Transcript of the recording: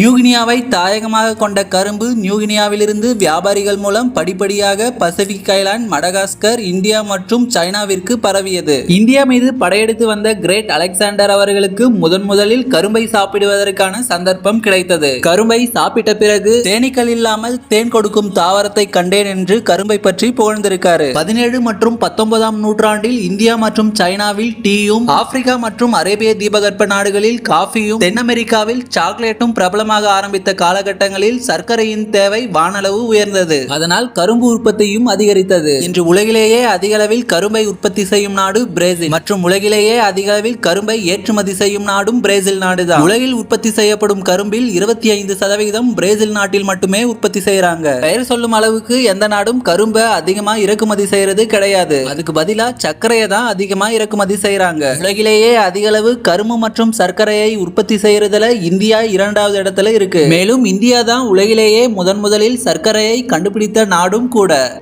நியூகினியாவை தாயகமாக கொண்ட கரும்பு நியூகினியாவிலிருந்து வியாபாரிகள் மூலம் படிப்படியாக பசிபிக் ஐலாண்ட் மடகாஸ்கர் இந்தியா மற்றும் சைனாவிற்கு பரவியது. இந்தியா மீது படையெடுத்து வந்த கிரேட் அலெக்சாண்டர் அவர்களுக்கு முதன் முதலில் கரும்பை சாப்பிடுவதற்கான சந்தர்ப்பம் கிடைத்தது. கரும்பை சாப்பிட்ட பிறகு தேனீக்கள் இல்லாமல் தேன் கொடுக்கும் தாவரத்தை கண்டேன் என்று கரும்பை பற்றி புகழ்ந்திருக்காரு. பதினேழு மற்றும் பத்தொன்பதாம் நூற்றாண்டில் இந்தியா மற்றும் சைனாவில் டீயும் ஆப்பிரிக்கா மற்றும் அரேபிய தீபகற்ப நாடுகளில் காஃபியும் தென் அமெரிக்காவில் சாக்லேட்டும் பிரபல பிரபலமாக ஆரம்பித்த காலகட்டங்களில் சர்க்கரையின் தேவை வானளவு உயர்ந்தது. அதனால் கரும்பு உற்பத்தியும் அதிகரித்தது. இன்று உலகிலேயே அதிக அளவில் கரும்பை உற்பத்தி செய்யும் நாடு பிரேசில். மற்றும் உலகிலேயே அதிக அளவில் கரும்பை ஏற்றுமதி செய்யும் நாடும் பிரேசில் நாடுதான். உலகில் உற்பத்தி செய்யப்படும் கரும்பில் இருபத்தி ஐந்து சதவிகிதம் பிரேசில் நாட்டில் மட்டுமே உற்பத்தி செய்யறாங்க பெயர் சொல்லும் அளவுக்கு எந்த நாடும் கரும்பை அதிகமா இறக்குமதி செய்யறது கிடையாது. அதுக்கு பதிலா சர்க்கரையை தான் அதிகமா இறக்குமதி செய்யறாங்க உலகிலேயே அதிக அளவு கரும்பு மற்றும் சர்க்கரையை உற்பத்தி செய்யறதுல இந்தியா இரண்டாவது இடத்துல இருக்கு. மேலும் இந்தியா தான் உலகிலேயே முதன் முதலில் சர்க்கரையை கண்டுபிடித்த நாடும் கூட.